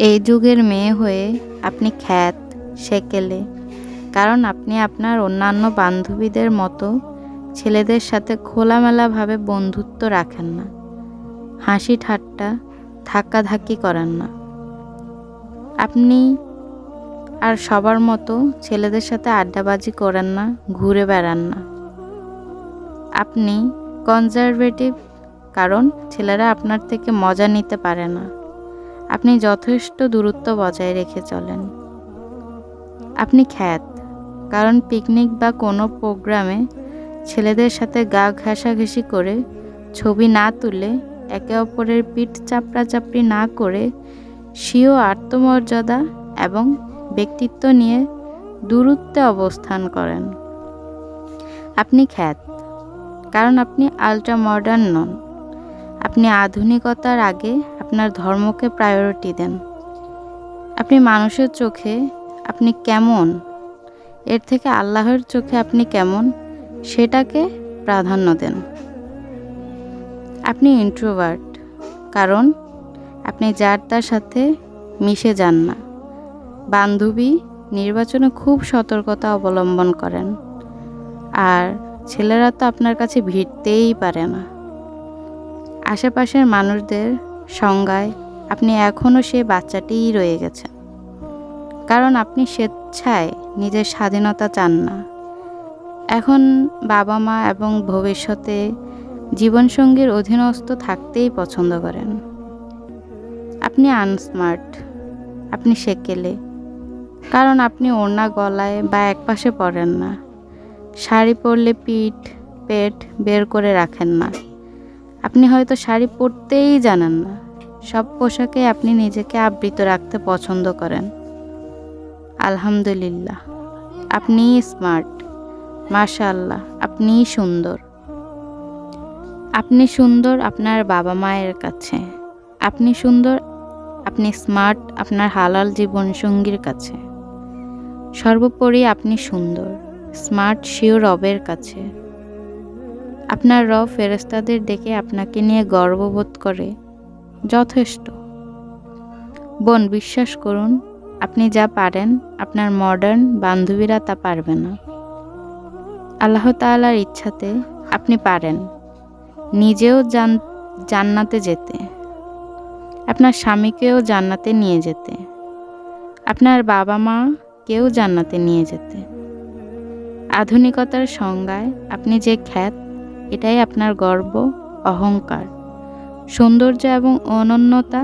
এই যুগের মেয়ে হয়ে আপনি খ্যাত, সেকেলে। কারণ আপনি আপনার অন্যান্য বান্ধবীদের মতো ছেলেদের সাথে খোলামেলাভাবে বন্ধুত্ব রাখেন না। হাসি ঠাট্টা, ধাক্কাধাক্কি করেন না। আপনি আর সবার মতো ছেলেদের সাথে আড্ডাবাজি করেন না, ঘুরে বেড়ান না। আপনি কনজারভেটিভ কারণ ছেলেরা আপনার থেকে মজা নিতে পারে না। আপনি যথেষ্ট দূরত্ব বজায় রেখে চলেন। আপনি খ্যাত, কারণ পিকনিক বা কোনো প্রোগ্রামে ছেলেদের সাথে গা ঘেঁষাঘেঁষি করে ছবি না তুলে একে অপরের পিঠ চাপড়াচাপড়ি না করে স্বীয় আত্মমর্যাদা এবং ব্যক্তিত্ব নিয়ে দূরত্বে অবস্থান করেন। আপনি খ্যাত, কারণ আপনি আলট্রা মডার্ন নন। আপনি আধুনিকতার আগে আপনার ধর্মকে প্রায়োরিটি দেন। আপনি মানুষের চোখে আপনি কেমন? এর থেকে আল্লাহর চোখে আপনি কেমন? সেটাকে প্রাধান্য দেন। আপনি ইন্ট্রোভার্ট কারণ আপনি যার তার সাথে মিশে যান না। বান্ধবী নির্বাচনে খুব সতর্কতা অবলম্বন করেন। আর ছেলেরা তো আপনার কাছে ভিড়তেই পারে না। আশেপাশের মানুষদের সংজ্ঞায়, আপনি এখনও সে বাচ্চাটিই রয়ে গেছেন কারণ আপনি স্বেচ্ছায় নিজের স্বাধীনতা চান না। এখন বাবা মা এবং ভবিষ্যতে জীবনসঙ্গীর অধীনস্থ থাকতেই পছন্দ করেন। আপনি আনস্মার্ট, আপনি সেকেলে, কারণ আপনি ওড়না গলায় বা একপাশে পরেন না। শাড়ি পরলে পিঠ, পেট বের করে রাখেন না। আপনি হয়তো শাড়ি পরতেই জানেন না। সব পোশাকে আপনি নিজেকে আবৃত রাখতে পছন্দ করেন। আলহামদুলিল্লাহ। আপনি স্মার্ট। মাশাল্লাহ আপনি সুন্দর। আপনি সুন্দর আপনার বাবা মায়ের কাছে। আপনি সুন্দর, আপনি স্মার্ট আপনার হালাল জীবনসঙ্গীর কাছে। সর্বোপরি আপনি সুন্দর, স্মার্ট শিও রবের কাছে। আপনার রব ফেরেস্তাদের ডেকে আপনাকে নিয়ে গর্ববোধ করে। যথেষ্ট। বোন, বিশ্বাস করুন, আপনি যা পারেন, আপনার মডার্ন বান্ধবীরা তা পারবে না। আল্লাহ তাআলার ইচ্ছাতে আপনি পারেন, নিজেও জান, জান্নাতে যেতে। আপনার স্বামীকেও জান্নাতে নিয়ে যেতে। আপনার বাবা মা কেউ জান্নাতে নিয়ে যেতে। আধুনিকতার সংজ্ঞায় আপনি যে খ্যাত এটাই আপনার গর্ব, অহংকার। সৌন্দর্য এবং অনন্যতা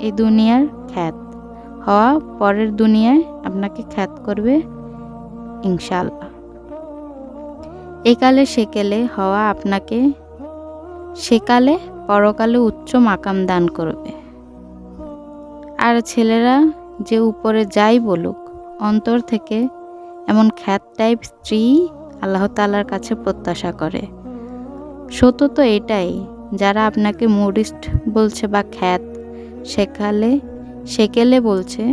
এই দুনিয়ার খ্যাত। হওয়া পরের দুনিয়ায় আপনাকে খ্যাত করবে ইনশাল্লাহ একালে সেকেলে হওয়া আপনাকে সেকালে, পরকালে উচ্চ মাকাম দান করবে। আর ছেলেরা যে উপরে যাই বলুক, অন্তর থেকে এমন খ্যাত টাইপ স্ত্রী আল্লাহ তালার কাছে প্রত্যাশা করে। সত্য তো এটাই, যারা আপনাকে মুডিস্ট বলছে বা খ্যাত সেকালে সেকেলে বলছে,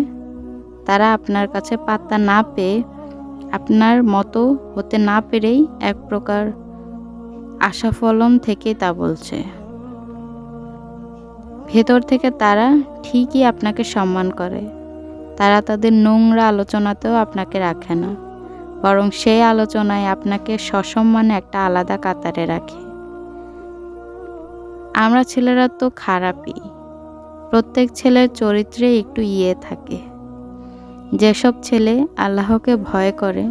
তারা আপনার কাছে পাত্তা না পেয়ে, আপনার মতো হতে না পেরেই এক প্রকার আশাফলন থেকে তা বলছে। ভেতর থেকে তারা ঠিকই আপনাকে সম্মান করে, তারা তাদের নোংরা আলোচনাতেও আপনাকে রাখে না, বরং সেই আলোচনায় আপনাকে সসম্মানে একটা আলাদা কাতারে রাখে। আমরা ছেলেরা তো খারাপই। প্রত্যেক ছেলের চরিত্রে একটু ইয়ে থাকে। যেসব ছেলে আল্লাহকে ভয় করে,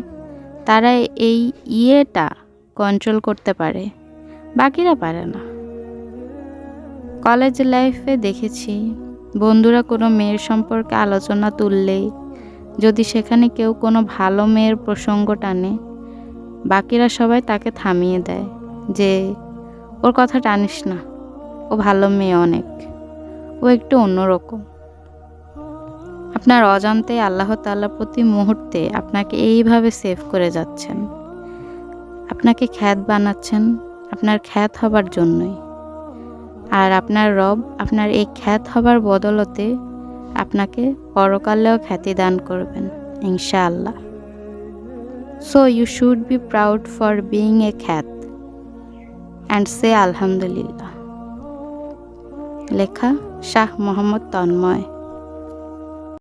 তারা এই ইয়েটা কন্ট্রোল করতে পারে, বাকিরা পারে না। কলেজ লাইফে দেখেছি, বন্ধুরা কোনো মেয়ের সম্পর্কে আলোচনা তুললেই যদি সেখানে কেউ কোনো ভালো মেয়ের প্রসঙ্গ টানে, বাকিরা সবাই তাকে থামিয়ে দেয় যে, ওর কথা টানিস না। ও ভালো মেয়ে অনেক। ও একটু অন্যরকম। আপনার অজান্তে আল্লাহ তাল্লাহ প্রতি মুহূর্তে আপনাকে এইভাবে সেভ করে যাচ্ছেন। আপনাকে খ্যাত বানাচ্ছেন, আপনার খ্যাত হবার জন্যই। আর আপনার রব আপনার এই খ্যাত হবার বদলতে আপনাকে পরকালেও খ্যাতি দান করবেন, ইনশাআল্লাহ। So you should be proud for being a খ্যাত। অ্যান্ড সে আলহামদুলিল্লাহ লেখা শাহ মোহাম্মদ তন্ময়।